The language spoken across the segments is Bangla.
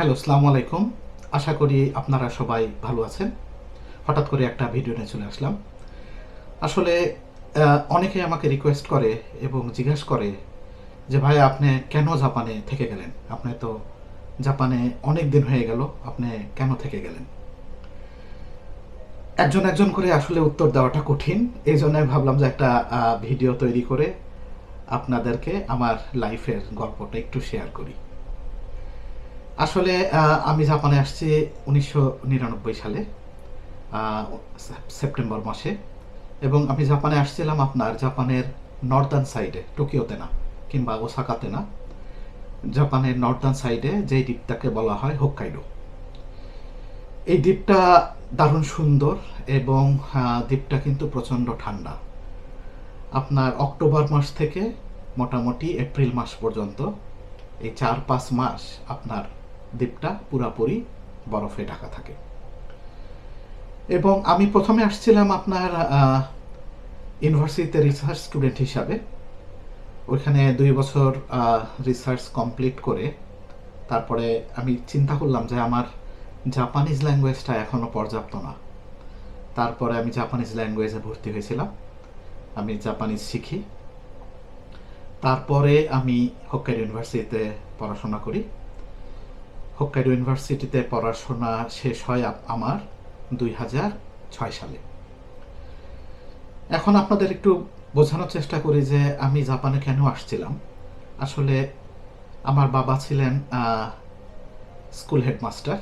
হ্যালো, আসসালামু আলাইকুম। আশা করি আপনারা সবাই ভালো আছেন। হঠাৎ করে একটা ভিডিও নিয়ে চলে আসলাম। আসলে অনেকে আমাকে রিকোয়েস্ট করে এবং জিজ্ঞাসা করে যে, ভাই, আপনি কেন জাপানে থেকে গেলেন? আপনি তো জাপানে অনেক দিন হয়ে গেল, আপনি কেন থেকে গেলেন? একজন একজন করে আসলে উত্তর দেওয়াটা কঠিন। এই জন্য আমি ভাবলাম যে একটা ভিডিও তৈরি করে আপনাদেরকে আমার লাইফের গল্পটা একটু শেয়ার করি। আসলে আমি জাপানে আসছি উনিশশো নিরানব্বই সালে সেপ্টেম্বর মাসে। এবং আমি জাপানে আসছিলাম আপনার জাপানের নর্দার্ন সাইডে, টোকিওতে না, কিংবা ওসাকাতে না। জাপানের নর্দার্ন সাইডে যেই দ্বীপটাকে বলা হয় হোক্কাইডো। এই দ্বীপটা দারুণ সুন্দর এবং দ্বীপটা কিন্তু প্রচণ্ড ঠান্ডা। আপনার অক্টোবর মাস থেকে মোটামুটি এপ্রিল মাস পর্যন্ত এই চার পাঁচ মাস আপনার দ্বীপটা পুরাপুরি বরফে ঢাকা থাকে। এবং আমি প্রথমে আসছিলাম আপনার ইউনিভার্সিটিতে রিসার্চ স্টুডেন্ট হিসাবে। ওইখানে দুই বছর রিসার্চ কমপ্লিট করে তারপরে আমি চিন্তা করলাম যে আমার জাপানিজ ল্যাঙ্গুয়েজটা এখনও পর্যাপ্ত না। তারপরে আমি জাপানিজ ল্যাঙ্গুয়েজে ভর্তি হয়েছিলাম। আমি জাপানিজ শিখি। তারপরে আমি হোক্কাইডো ইউনিভার্সিটিতে পড়াশোনা করি। হোক্কাইডো ইউনিভার্সিটিতে পড়াশোনা শেষ হয় আমার দুই হাজার ছয় সালে। এখন আপনাদের একটু বোঝানোর চেষ্টা করি যে আমি জাপানে কেন আসছিলাম। আসলে আমার বাবা ছিলেন স্কুল হেডমাস্টার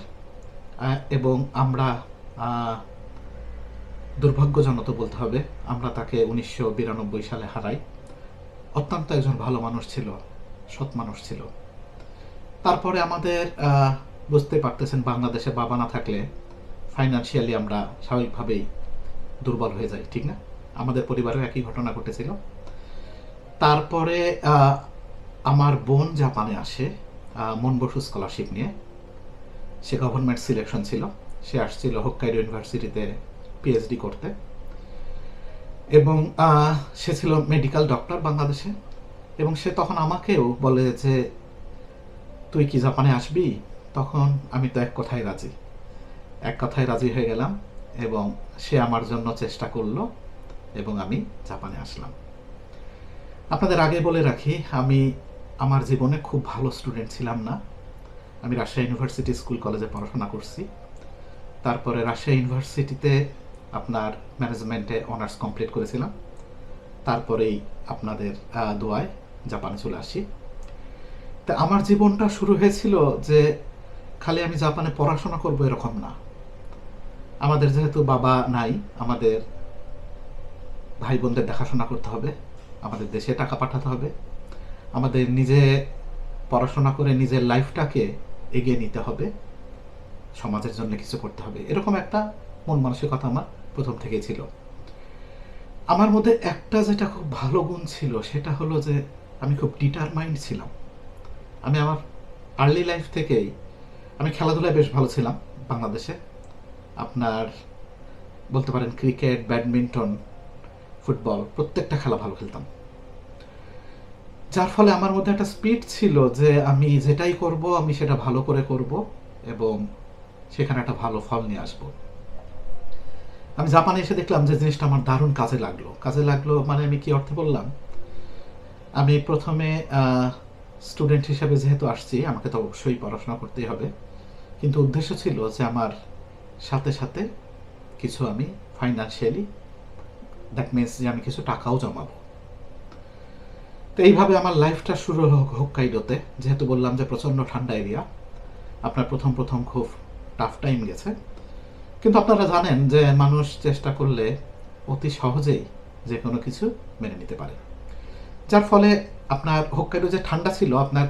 এবং আমরা দুর্ভাগ্যজনক বলতে হবে, আমরা তাকে উনিশশো বিরানব্বই সালে হারাই। অত্যন্ত একজন ভালো মানুষ ছিল, সৎ মানুষ ছিল। তারপরে আমাদের বুঝতে পারতেছেন বাংলাদেশে বাবা না থাকলে ফাইন্যান্সিয়ালি আমরা স্বাভাবিকভাবেই দুর্বল হয়ে যাই, ঠিক না? আমাদের পরিবারেও একই ঘটনা ঘটেছিল। তারপরে আমার বোন জাপানে আসে মন বসু স্কলারশিপ নিয়ে। সে গভর্নমেন্ট সিলেকশন ছিল। সে আসছিল হোক্কাইডো ইউনিভার্সিটিতে পিএইচডি করতে। এবং সে ছিল মেডিকেল ডক্টর বাংলাদেশে। এবং সে তখন আমাকেও বলে যে তুই কি জাপানে আসবি? তখন আমি তো এক কথায় রাজি। এক কথায় রাজি হয়ে গেলাম এবং সে আমার জন্য চেষ্টা করল এবং আমি জাপানে আসলাম। আপনাদের আগে বলে রাখি, আমি আমার জীবনে খুব ভালো স্টুডেন্ট ছিলাম না। আমি রাজশাহী ইউনিভার্সিটি স্কুল কলেজে পড়াশোনা করছি। তারপরে রাজশাহী ইউনিভার্সিটিতে আপনার ম্যানেজমেন্টে অনার্স কমপ্লিট করেছিলাম। তারপরেই আপনাদের দোয়ায় জাপানে চলে আসি। তা আমার জীবনটা শুরু হয়েছিল যে খালি আমি জাপানে পড়াশোনা করব এরকম না। আমাদের যেহেতু বাবা নাই, আমাদের ভাই বোনদের দেখাশোনা করতে হবে, আমাদের দেশে টাকা পাঠাতে হবে, আমাদের নিজে পড়াশোনা করে নিজের লাইফটাকে এগিয়ে নিতে হবে, সমাজের জন্য কিছু করতে হবে, এরকম একটা মন মানসিকতা আমার প্রথম থেকেই ছিল। আমার মধ্যে একটা যেটা খুব ভালো গুণ ছিল, সেটা হলো যে আমি খুব ডিটারমাইন্ড ছিলাম। আমি আমার আর্লি লাইফ থেকেই, আমি খেলাধুলায় বেশ ভালো ছিলাম বাংলাদেশে। আপনার বলতে পারেন ক্রিকেট ব্যাডমিন্টন ফুটবল প্রত্যেকটা খেলা ভালো খেলতাম। যার ফলে আমার মধ্যে একটা স্পিড ছিল যে আমি যেটাই করব, আমি সেটা ভালো করে করব এবং সেখানে একটা ভালো ফল নিয়ে আসব। আমি জাপানে এসে দেখলাম যে জিনিসটা আমার দারুণ কাজে লাগল। কাজে লাগল মানে আমি কি অর্থে বললাম? আমি প্রথমে স্টুডেন্ট হিসেবে যেহেতু আসছি, আমাকে তো অবশ্যই পড়াশোনা করতেই হবে। কিন্তু উদ্দেশ্য ছিল যে আমার সাথে সাথে কিছু আমি ফাইন্যান্সিয়ালি দ্যাট মিনস যে আমি কিছু টাকাও জমাবো। তো এইভাবে আমার লাইফটা শুরু হলো হোক্কাইডোতে যেহেতু বললাম যে প্রচণ্ড ঠান্ডা এরিয়া আপনার প্রথম প্রথম খুব টাফ টাইম গেছে। কিন্তু আপনারা জানেন যে মানুষ চেষ্টা করলে অতি সহজেই যে কোনো কিছু মেনে নিতে পারে। যার ফলে আপনার হোক্কাইডো যে ঠান্ডা ছিল, আপনার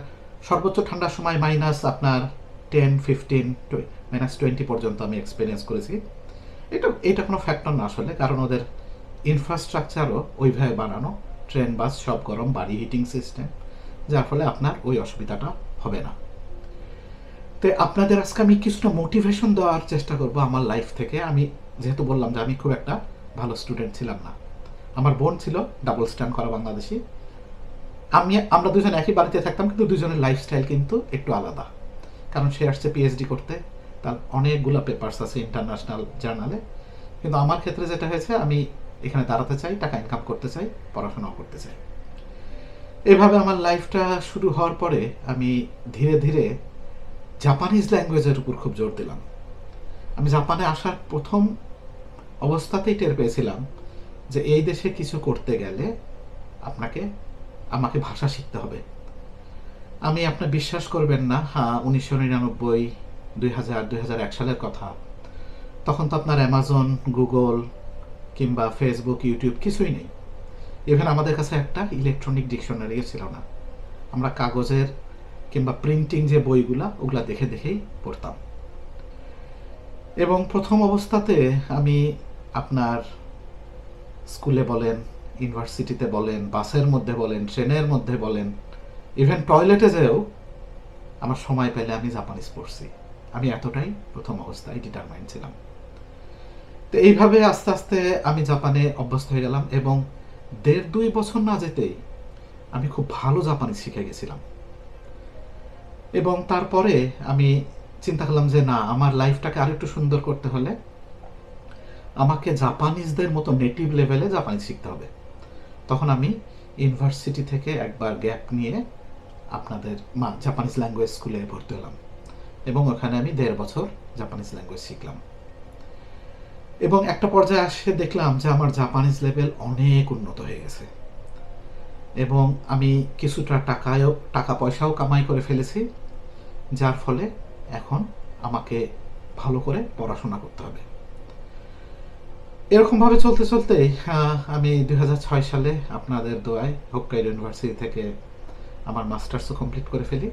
সর্বোচ্চ ঠান্ডার সময় মাইনাস আপনার টেন ফিফটিন মাইনাস টোয়েন্টি পর্যন্ত আমি এক্সপিরিয়েন্স করেছি। এটা এটা কোনো ফ্যাক্টর না আসলে, কারণ ওদের ইনফ্রাস্ট্রাকচারও ওইভাবে বানানো ট্রেন বাস সব গরম, বাড়ি হিটিং সিস্টেম যার ফলে আপনার ওই অসুবিধাটা হবে না। তো আপনাদের আজকে আমি কিছুটা মোটিভেশন দেওয়ার চেষ্টা করব আমার লাইফ থেকে। আমি যেহেতু বললাম যে আমি খুব একটা ভালো স্টুডেন্ট ছিলাম না। আমার বোন ছিল ডাবল স্ট্যান্ড করা বাংলাদেশি। আমি, আমরা দুজন একই বাড়িতে থাকতাম, কিন্তু দুজনের লাইফস্টাইল কিন্তু একটু আলাদা। কারণ সে আসছে পিএইচডি করতে, তার অনেকগুলো পেপার্স আছে ইন্টারন্যাশনাল জার্নালে কিন্তু আমার ক্ষেত্রে যেটা হয়েছে, আমি এখানে দাঁড়াতে চাই, টাকা ইনকাম করতে চাই, পড়াশোনাও করতে চাই। এভাবে আমার লাইফটা শুরু হওয়ার পরে আমি ধীরে ধীরে জাপানিজ ল্যাঙ্গুয়েজের উপর খুব জোর দিলাম। আমি জাপানে আসার প্রথম অবস্থাতেই টের পেয়েছিলাম যে এই দেশে কিছু করতে গেলে আপনাকে আমাকে ভাষা শিখতে হবে। আমি আপনার বিশ্বাস করবেন না হ্যাঁ উনিশশো নিরানব্বই, দুই হাজার হাজার এক সালের কথা। তখন তো আপনার অ্যামাজন গুগল কিংবা ফেসবুক ইউটিউব কিছুই নেই। ইভেন আমাদের কাছে একটা ইলেকট্রনিক ডিকশনারিও ছিল না। আমরা কাগজের কিংবা প্রিন্টিং যে বইগুলা, ওগুলা দেখে দেখেই পড়তাম। এবং প্রথম অবস্থাতে আমি আপনার স্কুলে বলেন ইউনিভার্সিটিতে বলেন, বাসের মধ্যে বলেন, ট্রেনের মধ্যে বলেন ইভেন টয়লেটে যেও আমার সময় পেলে আমি জাপানিজ পড়ছি। আমি এতটাই প্রথম অবস্থায় ডিটারমাইন্ড ছিলাম। তো এইভাবে আস্তে আস্তে আমি জাপানে অভ্যস্ত হয়ে গেলাম এবং দেড় দুই বছর না যেতেই আমি খুব ভালো জাপানি শিখে গেছিলাম। এবং তারপরে আমি চিন্তা করলাম যে, না, আমার লাইফটাকে আরেকটু সুন্দর করতে হলে আমাকে জাপানিজদের মতো নেটিভ লেভেলে জাপানি শিখতে হবে। তখন আমি ইউনিভার্সিটি থেকে একবার গ্যাপ নিয়ে আপনাদের মা জাপানিজ ল্যাঙ্গুয়েজ স্কুলে ভর্তি হলাম। এবং ওখানে আমি দেড় বছর জাপানিজ ল্যাঙ্গুয়েজ শিখলাম। এবং একটা পর্যায়ে আসে দেখলাম যে আমার জাপানিজ লেভেল অনেক উন্নত হয়ে গেছে। এবং আমি কিছুটা টাকায়ও, টাকা পয়সাও কামাই করে ফেলেছি, যার ফলে এখন আমাকে ভালো করে পড়াশোনা করতে হবে। এরকমভাবে চলতে চলতে আমি দু হাজার ছয় সালে আপনাদের দোয়ায় হোক্কাইডো ইউনিভার্সিটি থেকে আমার মাস্টার্সও কমপ্লিট করে ফেলি।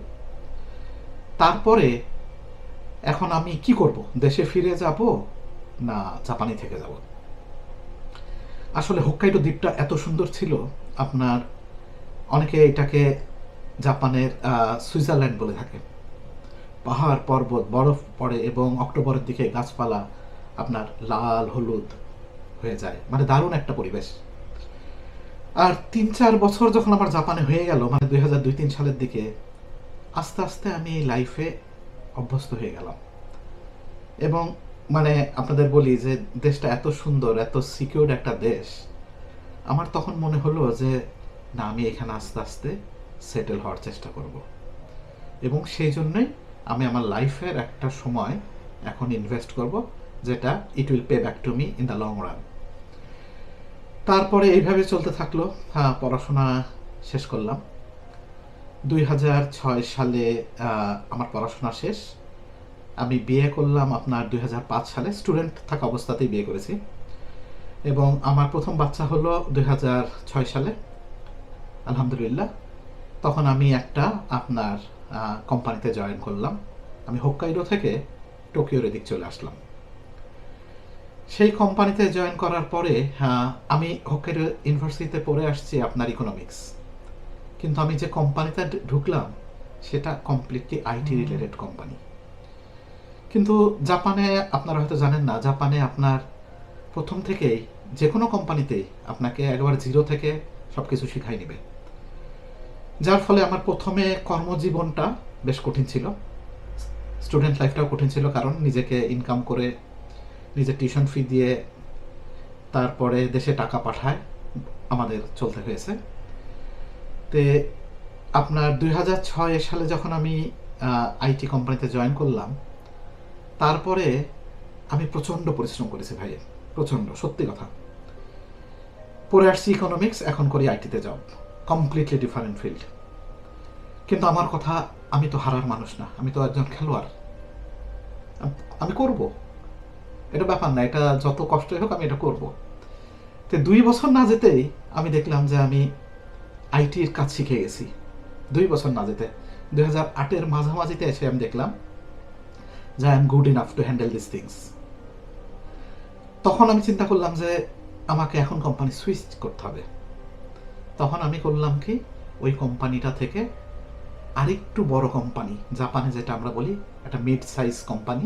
তারপরে এখন আমি কি করব? দেশে ফিরে যাব না জাপানি থেকে যাব? আসলে হোক্কাইডো দ্বীপটা এত সুন্দর ছিল, আপনার অনেকে এটাকে জাপানের সুইজারল্যান্ড বলে থাকে। পাহাড়, পর্বত, বরফ পড়ে এবং অক্টোবরের দিকে গাছপালা, আপনার লাল, হলুদ হয়ে যায়। মানে দারুণ একটা পরিবেশ। আর তিন চার বছর যখন আমার জাপানে হয়ে গেল মানে দুই হাজার দুই তিন সালের দিকে, আস্তে আস্তে আমি এই লাইফে অভ্যস্ত হয়ে গেলাম। এবং মানে আপনাদের বলি যে, দেশটা এত সুন্দর, এত সিকিউর একটা দেশ। আমার তখন মনে হলো যে, না, আমি এখানে আস্তে আস্তে সেটেল হওয়ার চেষ্টা করব। এবং সেই জন্যই আমি আমার লাইফের একটা সময় এখন ইনভেস্ট করব, যেটা it will pay back to me in the long run তারপরে এইভাবে চলতে থাকল। হ্যাঁ পড়াশোনা শেষ করলাম। দুই হাজার ছয় সালে আমার পড়াশোনা শেষ। আমি বিয়ে করলাম আপনার দুই হাজার পাঁচ সালে। স্টুডেন্ট থাকা অবস্থাতেই বিয়ে করেছি। এবং আমার প্রথম বাচ্চা হলো দুই হাজার ছয় সালে। আলহামদুলিল্লাহ। তখন আমি একটা আপনার কোম্পানিতে জয়েন করলাম। আমি হোক্কাইডো থেকে টোকিওর এদিক চলে আসলাম। সেই কোম্পানিতে জয়েন করার পরে আমি হোক্কাইডো ইউনিভার্সিটিতে পড়ে আসছি আপনার ইকোনমিক্স কিন্তু আমি যে কোম্পানিতে ঢুকলাম সেটা কমপ্লিটলি আইটি রিলেটেড কোম্পানি কিন্তু জাপানে আপনারা হয়তো জানেন না জাপানে আপনার প্রথম থেকেই যে কোনো কোম্পানিতেই আপনাকে একবার জিরো থেকে সব কিছু শিখাই নেবে। যার ফলে আমার প্রথমে কর্মজীবনটা বেশ কঠিন ছিল। স্টুডেন্ট লাইফটাও কঠিন ছিল কারণ নিজেকে ইনকাম করে নিজের টিউশন ফি দিয়ে তারপরে দেশে টাকা পাঠায়, আমাদের চলতে হয়েছে। তে আপনার দুই হাজার ছয় সালে যখন আমি আইটি কোম্পানিতে জয়েন করলাম, তারপরে আমি প্রচণ্ড পরিশ্রম করেছি ভাই প্রচণ্ড, সত্যি কথা। পরে আসছি ইকোনমিক্স এখন করি আইটিতে জব কমপ্লিটলি ডিফারেন্ট ফিল্ড কিন্তু আমার কথা, আমি তো হারার মানুষ না, আমি তো একজন খেলোয়াড়। আমি করব। এটা ব্যাপার না, এটা যত কষ্টই হোক আমি এটা করব। তো দুই বছর না যেতেই আমি দেখলাম যে আমি আইটির কাজ শিখে গেছি। দুই বছর না যেতে। দুই হাজার আটের মাঝামাঝিতে এসে আমি দেখলাম যে I am good enough to handle this things তখন আমি চিন্তা করলাম যে আমাকে এখন কোম্পানি সুইচ করতে হবে। তখন আমি করলাম কি, ওই কোম্পানিটা থেকে আরেকটু বড় কোম্পানি জাপানে যেটা আমরা বলি, একটা মিড সাইজ কোম্পানি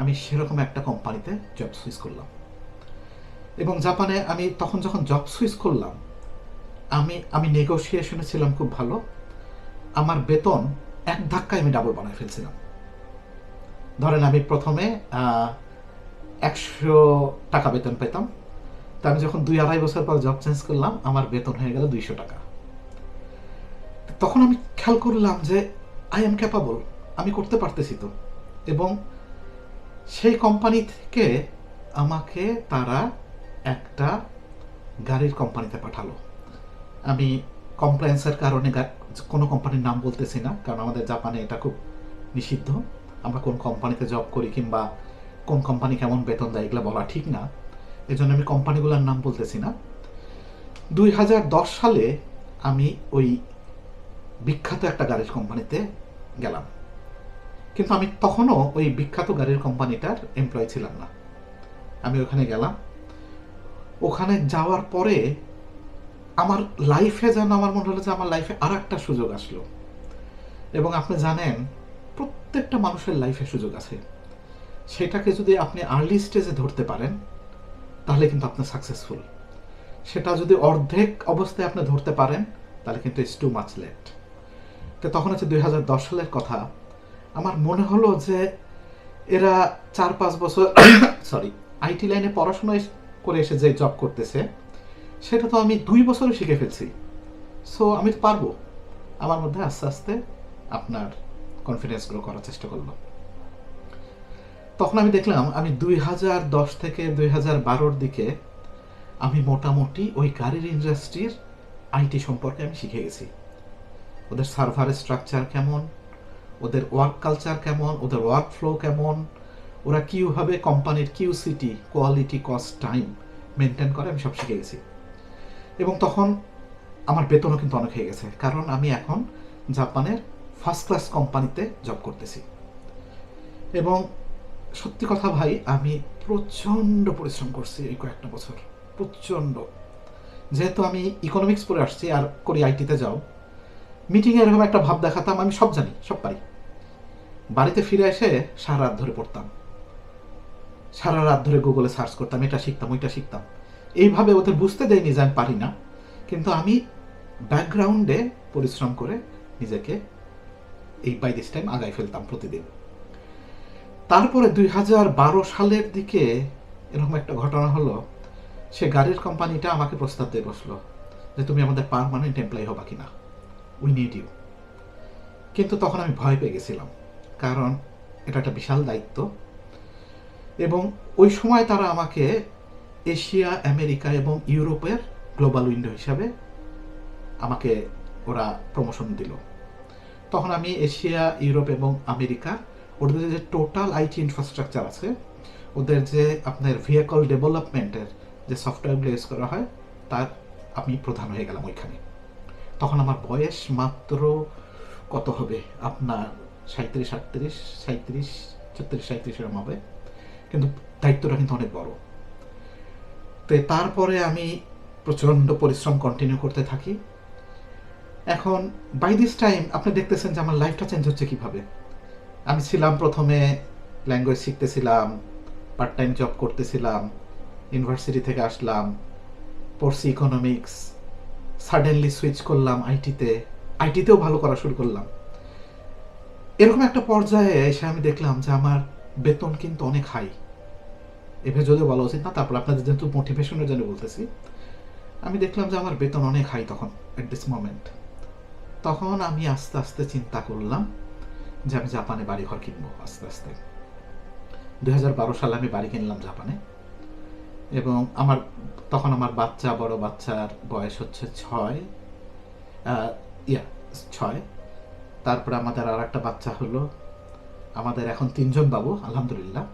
আমি সেরকম একটা কোম্পানিতে জব সুইচ করলাম। এবং জাপানে আমি তখন যখন জব সুইচ করলাম, আমি আমি নেগোসিয়েশনে ছিলাম খুব ভালো। আমার বেতন এক ধাক্কায় আমি ডাবল বানায় ফেলছিলাম। ধরেন আমি প্রথমে একশো টাকা বেতন পেতাম। তা আমি যখন দুই আড়াই বছর পর জব চেঞ্জ করলাম, আমার বেতন হয়ে গেল দুইশো টাকা। তখন আমি খেয়াল করলাম যে আই এম ক্যাপাবল আমি করতে পারতেছি তো। এবং সেই কোম্পানি থেকে আমাকে তারা একটা গাড়ির কোম্পানিতে পাঠালো। আমি কমপ্লায়েন্সের কারণে কোনো কোম্পানির নাম বলতেছি না, কারণ আমাদের জাপানে এটা খুব নিষিদ্ধ। আমরা কোন কোম্পানিতে জব করি কিংবা কোন কোম্পানি কেমন বেতন দেয় এগুলো বলা ঠিক না। এই জন্য আমি কোম্পানিগুলোর নাম বলতেছি না। দুই হাজার দশ সালে আমি ওই বিখ্যাত একটা গাড়ির কোম্পানিতে গেলাম। কিন্তু আমি তখনও ওই বিখ্যাত গাড়ির কোম্পানিটার এমপ্লয় ছিলাম না। আমি ওখানে গেলাম। ওখানে যাওয়ার পরে আমার লাইফে যেন আমার মনে হলো যে আমার লাইফে আর একটা সুযোগ আসলো। এবং আপনি জানেন, প্রত্যেকটা মানুষের লাইফে সুযোগ আছে। সেটাকে যদি আপনি আর্লি স্টেজে ধরতে পারেন, তাহলে কিন্তু আপনি সাকসেসফুল সেটা যদি অর্ধেক অবস্থায় আপনি ধরতে পারেন, তাহলে কিন্তু ইটস টু মাচ লেট তো তখন হচ্ছে দু হাজার দশ সালের কথা। আমার মনে হলো যে এরা চার পাঁচ বছর সরি আইটি লাইনে পড়াশোনা করে এসে যে জব করতেছে, সেটা তো আমি দুই বছরে শিখে ফেলছি। সো আমি তো পারব। আমার মধ্যে আস্তে আস্তে আপনার কনফিডেন্স গ্রো করার চেষ্টা করলাম। তখন আমি দেখলাম, আমি দুই হাজার দশ থেকে দুই হাজার বারোর দিকে আমি মোটামুটি ওই গাড়ির ইন্ডাস্ট্রির আইটি সম্পর্কে আমি শিখে গেছি। ওদের সার্ভারের স্ট্রাকচার কেমন? ওদের ওয়ার্ক কালচার কেমন, ওদের ওয়ার্ক ফ্লো কেমন, ওরা কীভাবে কোম্পানির QCT quality cost time maintain করে, আমি সব শিখে গেছি। এবং তখন আমার বেতনও কিন্তু অনেক হয়ে গেছে, কারণ আমি এখন জাপানের ফার্স্ট ক্লাস কোম্পানিতে জব করতেছি। এবং সত্যি কথা ভাই, আমি প্রচণ্ড পরিশ্রম করছি এই কয়েকটা বছর, প্রচণ্ড। যেহেতু আমি ইকোনমিক্স পড়ে আসছি আর করি আইটিতে যাও মিটিংয়ে এরকম একটা ভাব দেখাতাম, আমি সব জানি, সব পারি। বাড়িতে ফিরে এসে সারা রাত ধরে পড়তাম। সারা রাত ধরে গুগলে সার্চ করতাম, এটা শিখতাম, ওইটা শিখতাম। এইভাবে ওদের বুঝতে দেয়নি যে আমি পারি না। কিন্তু আমি ব্যাকগ্রাউন্ডে পরিশ্রম করে নিজেকে এই বাই দিস টাইম আগায় ফেলতাম প্রতিদিন। তারপরে দুই হাজার বারো সালের দিকে এরকম একটা ঘটনা হলো, সে গাড়ির কোম্পানিটা আমাকে প্রস্তাব দিয়ে বসল যে তুমি আমাদের পারমানেন্ট এমপ্লয় হবা কিনা। উই নিড ইউ কিন্তু তখন আমি ভয় পেয়ে গেছিলাম। কারণ এটা একটা বিশাল দায়িত্ব। এবং ওই সময় তারা আমাকে এশিয়া, আমেরিকা এবং ইউরোপের গ্লোবাল উইন্ডো হিসাবে আমাকে ওরা প্রমোশন দিল। তখন আমি এশিয়া, ইউরোপ এবং আমেরিকা, ওদের যে টোটাল আইটি ইনফ্রাস্ট্রাকচার আছে, ওদের যে আপনার ভেহিকল ডেভেলপমেন্টের যে সফটওয়্যারগুলো ইউজ করা হয়, তার আমি প্রধান হয়ে গেলাম ওইখানে। তখন আমার বয়স মাত্র কত হবে? আপনার সাঁত্রিশ আটত্রিশ সাঁত্রিশ ছত্রিশ সাঁত্রিশ এরকম হবে। কিন্তু দায়িত্বটা কিন্তু অনেক বড়। তো তারপরে আমি প্রচণ্ড পরিশ্রম কন্টিনিউ করতে থাকি। এখন বাই দিস টাইম আপনি দেখতেছেন যে আমার লাইফটা চেঞ্জ হচ্ছে কীভাবে? আমি ছিলাম প্রথমে ল্যাঙ্গুয়েজ শিখতেছিলাম পার্ট টাইম জব করতেছিলাম ইউনিভার্সিটি থেকে আসলাম পড়ছি ইকোনমিক্স সাডেনলি সুইচ করলাম আইটিতে আইটিতেও ভালো করা শুরু করলাম। এরকম একটা পর্যায়ে এসে আমি দেখলাম যে আমার বেতন কিন্তু অনেক হাই এভাবে যদিও বলা উচিত না, তারপর আপনাদের যেহেতু মোটিভেশনের জন্য বলতেছি, আমি দেখলাম যে আমার বেতন অনেক হাই তখন এট দিস মোমেন্ট তখন আমি আস্তে আস্তে চিন্তা করলাম যে আমি জাপানে বাড়ি ঘর কিনবো, আস্তে আস্তে। দু হাজার বারো সালে আমি বাড়ি কিনলাম জাপানে। এবং আমার, তখন আমার বাচ্চা, বড় বাচ্চার বয়স হচ্ছে ছয় ইয়া, ছয়। তারপরে আমাদের আর একটা বাচ্চা হলো। আমাদের এখন তিনজন বাবু, আলহামদুলিল্লাহ।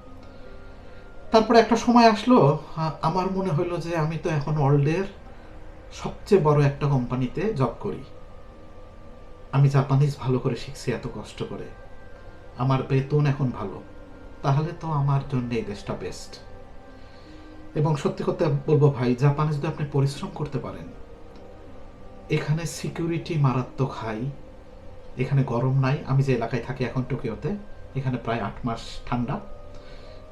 তারপরে একটা সময় আসলো আমার মনে হলো যে আমি তো এখন ওয়ার্ল্ডের সবচেয়ে বড় একটা কোম্পানিতে জব করি। আমি জাপানিজ ভালো করে শিখছি, এত কষ্ট করে। আমার বেতন এখন ভালো। তাহলে তো আমার জন্য এই দেশটা বেস্ট এবং সত্যি কথা বলব ভাই জাপানে যদি আপনি পরিশ্রম করতে পারেন। এখানে সিকিউরিটি মারাত্মক হাই এখানে গরম নাই, আমি যে এলাকায় থাকি এখন টোকিওতে, এখানে প্রায় আট মাস ঠান্ডা।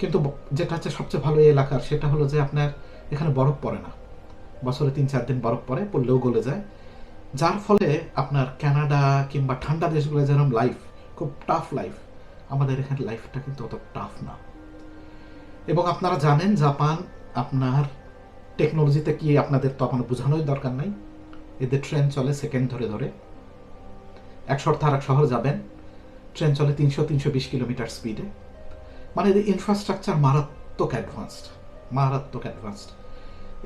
কিন্তু যেটা হচ্ছে সবচেয়ে ভালো এই এলাকার, সেটা হলো যে আপনার এখানে বরফ পড়ে না। বছরে তিন চার দিন বরফ পড়ে, পড়লেও গলে যায়। যার ফলে আপনার কানাডা কিংবা ঠান্ডা দেশগুলো যেরকম লাইফ খুব টাফ লাইফ আমাদের এখানে লাইফটা কিন্তু অত টাফ না। এবং আপনারা জানেন, জাপান আপনার টেকনোলজিতে কি আপনাদের তো আপনার বোঝানোই দরকার নাই। এদের ট্রেন চলে সেকেন্ড ধরে ধরে। এক শহর থেকে আরেক শহর যাবেন। ট্রেন চলে তিনশো তিনশো বিশ কিলোমিটার স্পিডে মানে এদের ইনফ্রাস্ট্রাকচার মারাত্মক অ্যাডভান্সড মারাত্মক অ্যাডভান্সড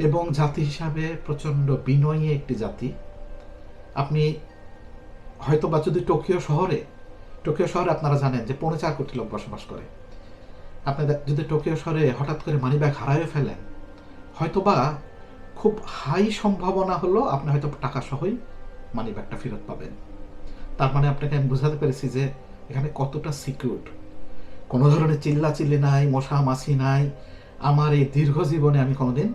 এবং জাতি হিসাবে প্রচণ্ড বিনয়ী একটি জাতি। আপনি হয়তো বা যদি টোকিও শহরে টোকিও শহরে আপনারা জানেন যে পৌনে চার কোটি লোক বসবাস করে। আপনাদের যদি টোকিও শহরে হঠাৎ করে মানিব্যাগ হারায় ফেলেন, হয়তোবা খুব হাই সম্ভাবনা হলো আপনি হয়তো টাকা সহই মানিব্যাগটা ফেরত পাবেন। তার মানে আপনাকে আমি বোঝাতে পেরেছি যে এখানে কতটা সিকিউর কোনো ধরনের চিল্লা চিল্লি নাই মশা মাছি নাই। আমার এই দীর্ঘ জীবনে আমি কোনোদিন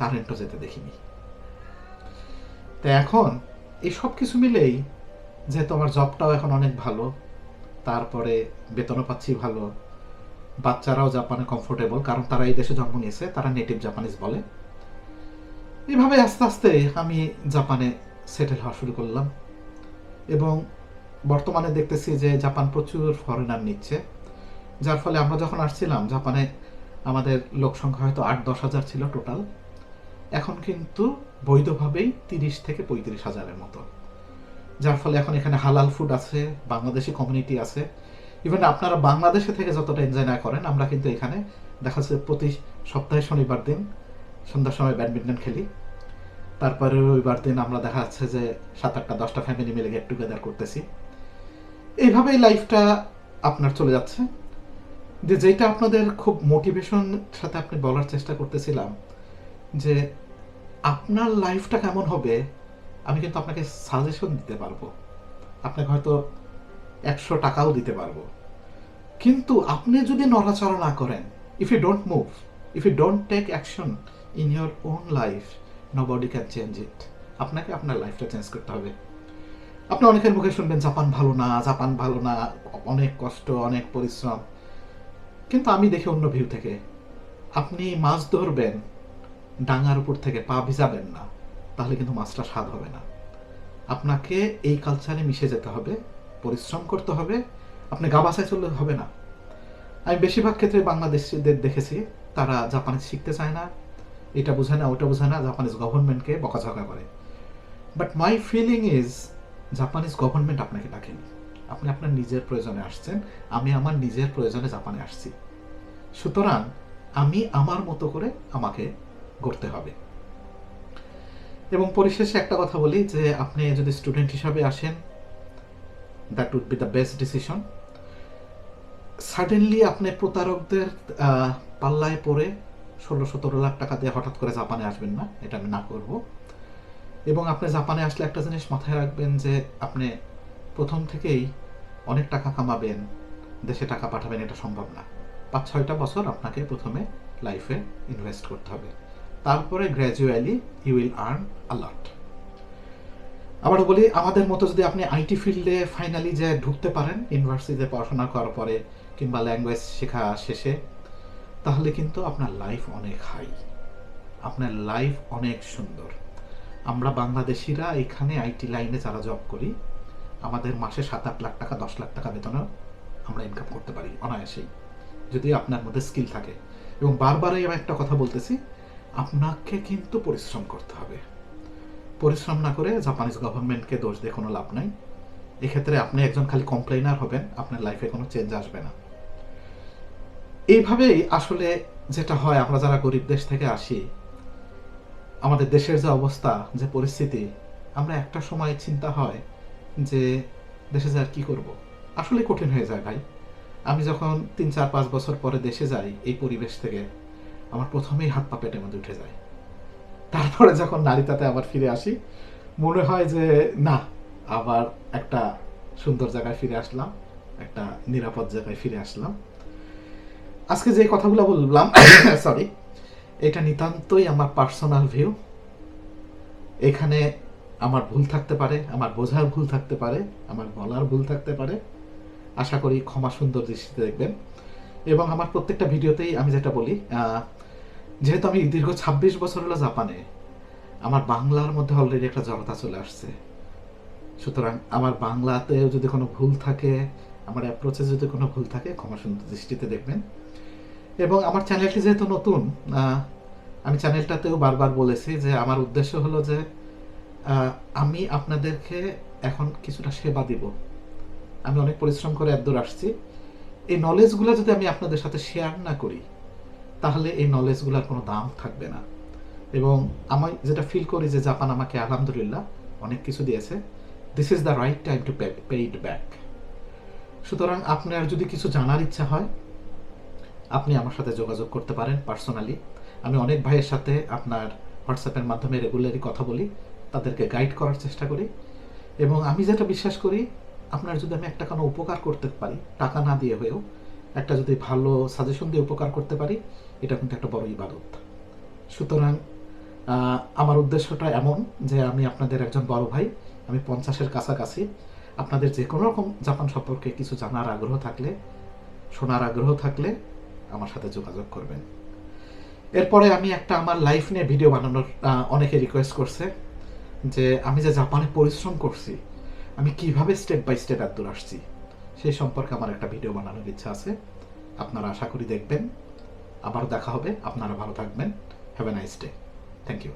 কারেন্টও যেতে দেখিনি। তো এখন এই সব কিছু মিলেই যেহেতু আমার জবটাও এখন অনেক ভালো, তারপরে বেতনও পাচ্ছি ভালো, বাচ্চারাও জাপানে কমফোর্টেবল কারণ তারা এই দেশে জন্ম নিয়েছে, তারা নেটিভ জাপানিজ বলে। এইভাবে আস্তে আস্তে আমি জাপানে সেটেল হওয়া শুরু করলাম। এবং বর্তমানে দেখতেছি যে জাপান প্রচুর ফরেনার নিচ্ছে, যার ফলে আমরা যখন আসছিলাম, জাপানে আমাদের লোক সংখ্যা হয়তো আট দশ হাজার ছিল টোটাল এখন কিন্তু বৈধভাবেই তিরিশ থেকে পঁয়ত্রিশ হাজারের মতো। যার ফলে এখন এখানে হালাল ফুড আছে, বাংলাদেশি কমিউনিটি আছে। ইভেন আপনারা বাংলাদেশে থেকে যতটা এনজয় না করেন, আমরা কিন্তু এখানে দেখা যাচ্ছে প্রতি সপ্তাহে শনিবার দিন সন্ধ্যার সময় ব্যাডমিন্টন খেলি। তারপরে রবিবার দিন আমরা দেখা যাচ্ছে যে সাত আটটা দশটা ফ্যামিলি মিলে গেট টুগেদার করতেছি। এইভাবেই লাইফটা আপনার চলে যাচ্ছে। যে যেটা আপনাদের খুব মোটিভেশন সাথে আপনি বলার চেষ্টা করতেছিলাম, যে আপনার লাইফটা কেমন হবে, আমি কিন্তু আপনাকে সাজেশন দিতে পারব। আপনাকে হয়তো একশো টাকাও দিতে পারব। কিন্তু আপনি যদি নড়াচড়া না করেন if you don't move if you don't take action in your own life nobody can change it আপনাকে আপনার লাইফটা চেঞ্জ করতে হবে। আপনি অনেকের মুখে শুনবেন, জাপান ভালো না, জাপান ভালো না, অনেক কষ্ট, অনেক পরিশ্রম। কিন্তু আমি দেখি অন্য ভিউ থেকে, আপনি মাছ ধরবেন, ডাঙার উপর থেকে পা ভিজাবেন না, তাহলে কিন্তু মাছটা স্বাদ হবে না। আপনাকে এই কালচারে মিশে যেতে হবে, পরিশ্রম করতে হবে, আপনি গা বাসায় চললে হবে না। আমি বেশিরভাগ ক্ষেত্রে বাংলাদেশিদের দেখেছি, তারা জাপানিজ শিখতে চায় না, এটা বোঝে না, ওটা বোঝে না, জাপানিজ গভর্নমেন্টকে বকাঝকা করে। But my feeling is Japanese government আপনাকে ডাকেনি। আপনি আপনার নিজের প্রয়োজনে আসছেন, আমি আমার নিজের প্রয়োজনে জাপানে আসছি। সুতরাং আমি আমার মতো করে আমাকে গড়তে হবে। এবং পরিশেষে একটা কথা বলি যে, আপনি যদি স্টুডেন্ট হিসাবে আসেন that would be the best decision suddenly আপনি প্রতারকদের পাল্লায় পড়ে ষোলো সতেরো লাখ টাকা দিয়ে হঠাৎ করে জাপানে আসবেন না, এটা আমি না করব। এবং আপনি জাপানে আসলে একটা জিনিস মাথায় রাখবেন যে আপনি প্রথম থেকেই অনেক টাকা কামাবেন, দেশে টাকা পাঠাবেন, এটা সম্ভব না। পাঁচ, ছয়টা বছর আপনাকে প্রথমে লাইফে ইনভেস্ট করতে হবে। তারপরে gradually you will earn a lot আবার বলি, আমাদের মতো যদি আপনি আইটি ফিল্ডে ফাইনালি যে ঢুকতে পারেন ইউনিভার্সিটিতে পড়াশোনা করার পরে কিংবা ল্যাঙ্গুয়েজ শেখা শেষে, তাহলে কিন্তু আপনার লাইফ অনেক হাই আপনার লাইফ অনেক সুন্দর। আমরা বাংলাদেশিরা এখানে আইটি লাইনে যারা জব করি, আমাদের মাসে সাত আট লাখ টাকা, দশ লাখ টাকা বেতনও আমরা ইনকাম করতে পারি অনায়াসেই। যদি আপনার মধ্যে স্কিল থাকে। এবং বারবারই আমি একটা কথা বলতেছি, আপনাকে কিন্তু পরিশ্রম করতে হবে। পরিশ্রম না করে জাপানিজ গভর্নমেন্টকে দোষ দিয়ে কোনো লাভ নাই। এক্ষেত্রে আপনি একজন খালি কমপ্লেনার হবেন, আপনার লাইফে কোনো চেঞ্জ আসবে না। এইভাবেই আসলে যেটা হয়, আমরা যারা গরিব দেশ থেকে আসি আমাদের দেশের যে অবস্থা, যে পরিস্থিতি, আমরা একটা সময় চিন্তা হয় যে দেশে যাই আর কি করব। আসলে কঠিন হয়ে যায় ভাই। আমি যখন তিন, চার, পাঁচ বছর পরে দেশে যাই, এই পরিবেশ থেকে আমার প্রথমেই হাত পা পেটের মধ্যে উঠে যায়। তারপরে যখন নারীতাতে আবার ফিরে আসি, মনে হয় যে না, আবার একটা সুন্দর জায়গায় ফিরে আসলাম, একটা নিরাপদ জায়গায় ফিরে আসলাম। আজকে যে কথাগুলো বললাম সরি এটা নিতান্তই আমার পার্সোনাল ভিউ এখানে আমার ভুল থাকতে পারে, আমার বোঝার ভুল থাকতে পারে, আমার বলার ভুল থাকতে পারে। আশা করি ক্ষমা সুন্দর দৃষ্টিতে দেখবেন। এবং আমার প্রত্যেকটা ভিডিওতেই আমি যেটা বলি যেহেতু আমি দীর্ঘ ছাব্বিশ বছর হলো জাপানে, আমার বাংলার মধ্যে অলরেডি একটা জড়তা চলে আসছে। সুতরাং আমার বাংলাতেও যদি কোনো ভুল থাকে, আমার অ্যাপ্রোচে যদি কোনো ভুল থাকে, ক্ষমা সুন্দর দৃষ্টিতে দেখবেন। এবং আমার চ্যানেলটি যেহেতু নতুন আমি চ্যানেলটাতেও বারবার বলেছি যে আমার উদ্দেশ্য হলো যে আমি আপনাদেরকে এখন কিছুটা সেবা দিব। আমি অনেক পরিশ্রম করে এতদূর আসছি। এই নলেজগুলো যদি আমি আপনাদের সাথে শেয়ার না করি, তাহলে এই নলেজগুলোর কোনো দাম থাকবে না। এবং আমি যেটা ফিল করি যে জাপান আমাকে আলহামদুলিল্লাহ অনেক কিছু দিয়েছে। This is the right time to pay it back সুতরাং আপনার যদি কিছু জানার ইচ্ছা হয়, আপনি আমার সাথে যোগাযোগ করতে পারেন পার্সোনালি আমি অনেক ভাইয়ের সাথে আপনার হোয়াটসঅ্যাপের মাধ্যমে রেগুলারই কথা বলি, তাদেরকে গাইড করার চেষ্টা করি এবং আমি যেটা বিশ্বাস করি, আপনার যদি আমি একটা কোনো উপকার করতে পারি, টাকা না দিয়ে হয়েও, একটা যদি ভালো সাজেশন দিয়ে উপকার করতে পারি, এটা কিন্তু একটা বড় ইবাদত। সুতরাং আমার উদ্দেশ্যটা এমন যে আমি আপনাদের একজন বড় ভাই, আমি পঞ্চাশের কাছাকাছি। আপনাদের যে কোনো রকম জাপান সম্পর্কে কিছু জানার আগ্রহ থাকলে, শোনার আগ্রহ থাকলে আমার সাথে যোগাযোগ করবেন। এরপরে আমি একটা আমার লাইফ নিয়ে ভিডিও বানানোর অনেকে রিকোয়েস্ট করছে যে আমি যে জাপানে পরিশ্রম করছি, আমি কীভাবে স্টেপ বাই স্টেপ এত দূর আসছি, সেই সম্পর্কে আমার একটা ভিডিও বানানোর ইচ্ছা আছে। আপনারা আশা করি দেখবেন। আবার দেখা হবে। আপনারা ভালো থাকবেন। Have a nice day thank you